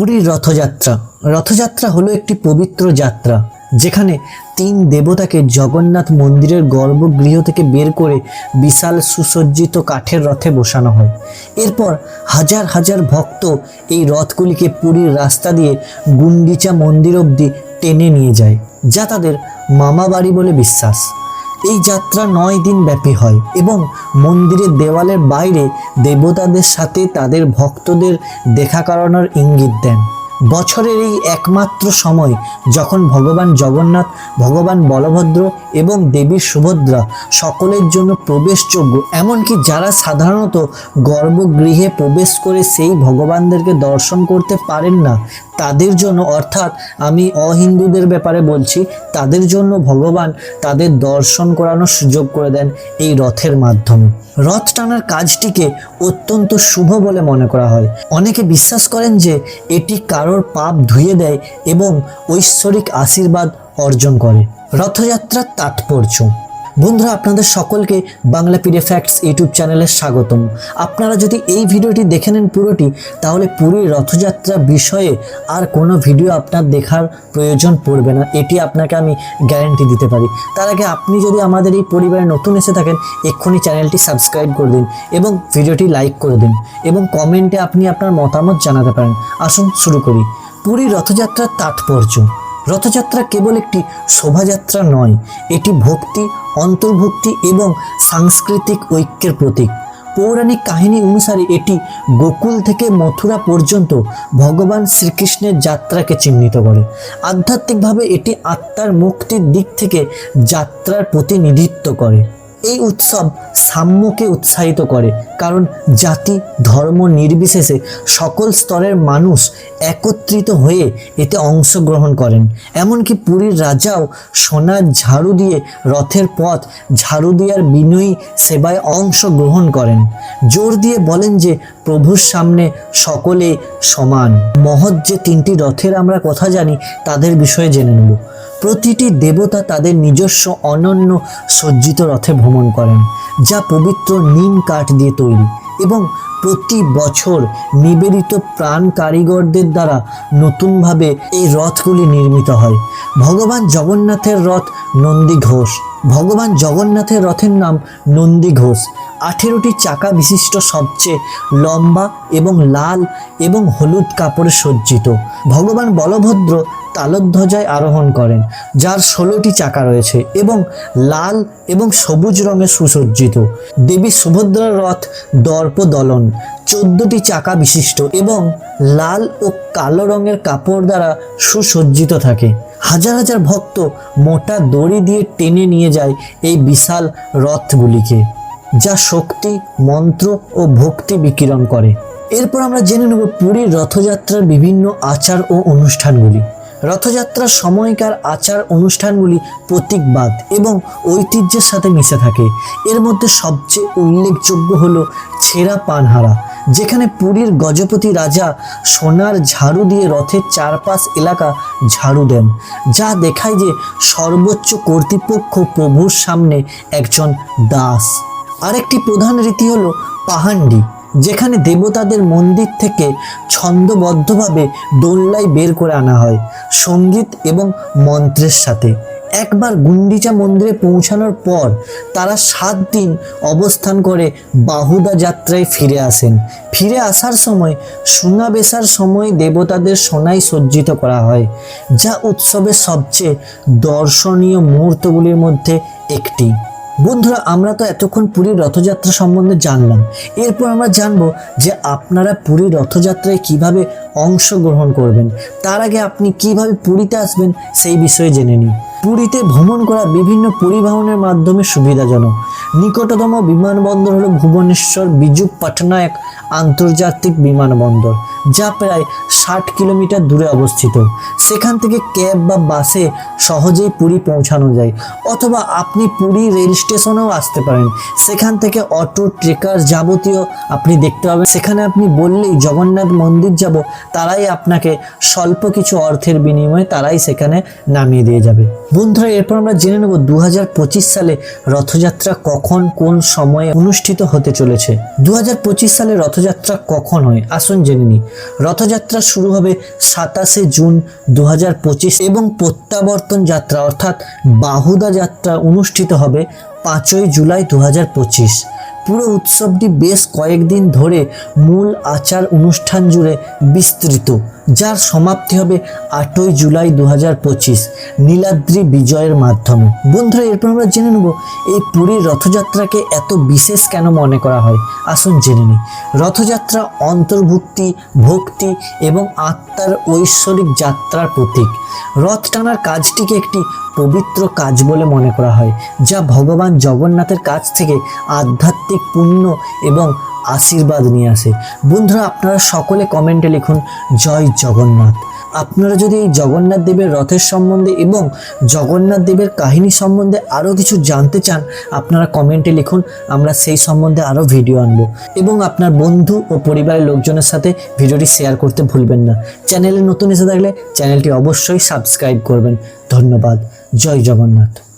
পুরীর রথযাত্রা। রথযাত্রা হলো একটি পবিত্র যাত্রা, যেখানে তিন দেবতাকে জগন্নাথ মন্দিরের গর্ভগৃহ থেকে বের করে বিশাল সুসজ্জিত কাঠের রথে বসানো হয়। এরপর হাজার হাজার ভক্ত এই রথগুলিকে পুরীর রাস্তা দিয়ে গুন্ডিচা মন্দির অবধি টেনে নিয়ে যায়, যা তাদের মামা বাড়ি বলে বিশ্বাস। এই যাত্রা নয় দিন ব্যাপী হয় এবং মন্দিরের দেওয়ালের বাইরে দেবতাদের সাথে তাদের ভক্তদের দেখা করানোর ইঙ্গিত দেন। বছরের এই একমাত্র সময় যখন ভগবান জগন্নাথ, ভগবান বলভদ্র এবং দেবী সুভদ্রা সকলের জন্য প্রবেশযোগ্য, এমনকি যারা সাধারণত গর্ভগৃহে প্রবেশ করে সেই ভগবানদেরকে দর্শন করতে পারেন না তাদের জন্য, অর্থাৎ আমি অহিন্দুদের ব্যাপারে বলছি, তাদের জন্য ভগবান তাদের দর্শন করানোর সুযোগ করে দেন এই রথের মাধ্যমে। রথ টানার কাজটিকে অত্যন্ত শুভ বলে মনে করা হয়। অনেকে বিশ্বাস করেন যে এটি কারোর পাপ ধুয়ে দেয় এবং ঐশ্বরিক আশীর্বাদ অর্জন করে। রথযাত্রার তাৎপর্য। বন্ধুরা, আপনাদের সকলকে বাংলা পিডে ফ্যাক্টস ইউটিউব চ্যানেলে স্বাগতম। আপনারা যদি এই ভিডিওটি দেখে নেন পুরোটি, তাহলে পুরীর রথযাত্রা বিষয়ে আর কোনো ভিডিও আপনার দেখার প্রয়োজন পড়বে না। এটি আপনাকে আমি গ্যারান্টি দিতে পারি। তার আগে আপনি যদি আমাদের এই পরিবারে নতুন এসে থাকেন, এক্ষুনি চ্যানেলটি সাবস্ক্রাইব করে দিন এবং ভিডিওটি লাইক করে দিন এবং কমেন্টে আপনি আপনার মতামত জানাতে পারেন। আসুন শুরু করি। পুরীর রথযাত্রার তাৎপর্য। রথযাত্রা কেবল একটি শোভাযাত্রা নয়, এটি ভক্তি, অন্তর্ভুক্তি এবং সাংস্কৃতিক ঐক্যের প্রতীক। পৌরাণিক কাহিনী অনুসারে এটি গোকুল থেকে মথুরা পর্যন্ত ভগবান শ্রীকৃষ্ণের যাত্রাকে চিহ্নিত করে। আধ্যাত্মিকভাবে এটি আত্মার মুক্তির দিক থেকে যাত্রার প্রতিনিধিত্ব করে। এই উৎসব সাম্যকে উৎসাহিত করে, কারণ জাতি ধর্ম নির্বিশেষে সকল স্তরের মানুষ একত্রিত হয়ে এতে অংশগ্রহণ করেন। এমনকি পুরীর রাজাও সোনার ঝাড়ু দিয়ে রথের পথ, ঝাড়ু দেওয়ার বিনয়ী সেবায় অংশগ্রহণ করেন। জোর দিয়ে বলেন যে, প্রভুর সামনে সকলে সমান। মহৎ যে তিনটি রথের আমরা কথা জানি, তাদের বিষয়ে জেনে নেব। প্রতিটি দেবতা তাদের নিজস্ব অনন্য সজ্জিত রথে ভ্রমণ করেন, যা পবিত্র নিম কাঠ দিয়ে তৈরি এবং প্রতি বছর নিবেদিত প্রাণ কারিগরদের দ্বারা নতুনভাবে এই রথগুলি নির্মিত হয়। ভগবান জগন্নাথের রথ নন্দী ঘোষ। ভগবান জগন্নাথের রথের নাম নন্দী ঘোষ। আঠেরোটি চাকা বিশিষ্ট সবচেয়ে লম্বা এবং লাল এবং হলুদ কাপড়ে সজ্জিত। ভগবান বলভদ্র তালধ্বজায় আরোহণ করেন, যার ষোলোটি চাকা রয়েছে এবং লাল এবং সবুজ রঙে সুসজ্জিত। দেবী সুভদ্রার রথ দর্প দলন চোদ্দটি চাকা বিশিষ্ট এবং লাল ও কালো রঙের কাপড় দ্বারা সুসজ্জিত থাকে। হাজার হাজার ভক্ত মোটা দড়ি দিয়ে টেনে নিয়ে যায় এই বিশাল রথগুলিকে, যা শক্তি, মন্ত্র ও ভক্তি বিকিরণ করে। এরপর আমরা জেনে নেব পুরীর রথযাত্রার বিভিন্ন আচার ও অনুষ্ঠানগুলি। রথযাত্রার সময়কার আচার অনুষ্ঠানগুলি প্রতীকবাদ এবং ঐতিহ্যের সাথে মিশে থাকে। এর মধ্যে সবচেয়ে উল্লেখযোগ্য হল ছেঁড়া পানহারা, যেখানে পুরীর গজপতি রাজা সোনার ঝাড়ু দিয়ে রথের চারপাশ এলাকা ঝাড়ু দেন, যা দেখায় যে সর্বোচ্চ কর্তৃপক্ষ প্রভুর সামনে একজন দাস। আরেকটি প্রধান রীতি হলো পাহান্ডি যেখানে দেবতাদের মন্দির থেকে ছন্দবদ্ধভাবে দোল্লাই বের করে আনা হয় সংগীত এবং মন্ত্রের সাথে। একবার গুন্ডিচা মন্দিরে পৌঁছানোর পর তারা সাত দিন অবস্থান করে বাহুদা যাত্রায় ফিরে আসেন। ফিরে আসার সময় সোনা বেসার সময় দেবতাদের সোনায় সজ্জিত করা হয়, যা উৎসবের সবচেয়ে দর্শনীয় মুহূর্তগুলির মধ্যে একটি। বন্ধুরা, আমরা তো এতক্ষণ পুরীর রথযাত্রা সম্বন্ধে জানলাম। এরপর আমরা জানব যে আপনারা পুরীর রথযাত্রায় কীভাবে অংশগ্রহণ করবেন। তার আগে আপনি কীভাবে পুরীতে আসবেন সেই বিষয়ে জেনে নিন। পুরীতে ভ্রমণ করা বিভিন্ন পরিবহনের মাধ্যমে সুবিধাজনক। নিকটতম বিমানবন্দর হলো ভুবনেশ্বর বিজু পটনায়ক আন্তর্জাতিক বিমানবন্দর, যা প্রায় ষাট কিলোমিটার দূরে অবস্থিত। সেখান থেকে ক্যাব বা বাসে সহজেই পুরী পৌঁছানো যায়, অথবা আপনি পুরী রেল স্টেশনেও আসতে পারেন। সেখান থেকে অটো, ট্রেকার যাবতীয় আপনি দেখতে পাবেন। সেখানে আপনি বললেই জগন্নাথ মন্দির যাব তারাই আপনাকে স্বল্প কিছু অর্থের বিনিময়ে তারাই সেখানে নামিয়ে দিয়ে যাবে। বন্ধুরা, এরপর আমরা জেনে নেব দু সালে রথযাত্রা কখন, কোন সময়ে অনুষ্ঠিত হতে চলেছে। দু হাজার পঁচিশ সালে রথযাত্রা কখন হয়? আসুন জেনে নিই। রথযাত্রা শুরু হবে সাতাশে জুন দু হাজার পঁচিশ এবং প্রত্যাবর্তন যাত্রা অর্থাৎ বাহুদা যাত্রা অনুষ্ঠিত হবে পাঁচই জুলাই দু হাজার পঁচিশ। পুরো উৎসবটি বেশ কয়েকদিন ধরে মূল আচার অনুষ্ঠান জুড়ে বিস্তৃত। যার সমাপ্তি হবে আটই জুলাই দু হাজার পঁচিশ নীলাদ্রি বিজয়ের মাধ্যমে। বন্ধুরা, এরপর আমরা জেনে নেব এই পুরীর রথযাত্রাকে এত বিশেষ কেন মনে করা হয়? আসুন জেনে নিই। রথযাত্রা অন্তর্ভুক্তি, ভক্তি এবং আত্মার ঐশ্বরিক যাত্রার প্রতীক। রথ টানার কাজটিকে একটি পবিত্র কাজ বলে মনে করা হয়, যা ভগবান জগন্নাথের কাছ থেকে আধ্যাত্মিক পুণ্য এবং আশীর্বাদ নিয়ে আসে। বন্ধুরা, আপনারা সকলে কমেন্টে লিখুন, জয় জগন্নাথ। আপনারা যদি এই জগন্নাথ দেবের রথের সম্বন্ধে এবং জগন্নাথ দেবের কাহিনী সম্বন্ধে আরও কিছু জানতে চান, আপনারা কমেন্টে লিখুন, আমরা সেই সম্বন্ধে আরও ভিডিও আনব। এবং আপনার বন্ধু ও পরিবারের লোকজনের সাথে ভিডিওটি শেয়ার করতে ভুলবেন না। চ্যানেলে নতুন এসে থাকলে চ্যানেলটি অবশ্যই সাবস্ক্রাইব করবেন। ধন্যবাদ। জয় জগন্নাথ।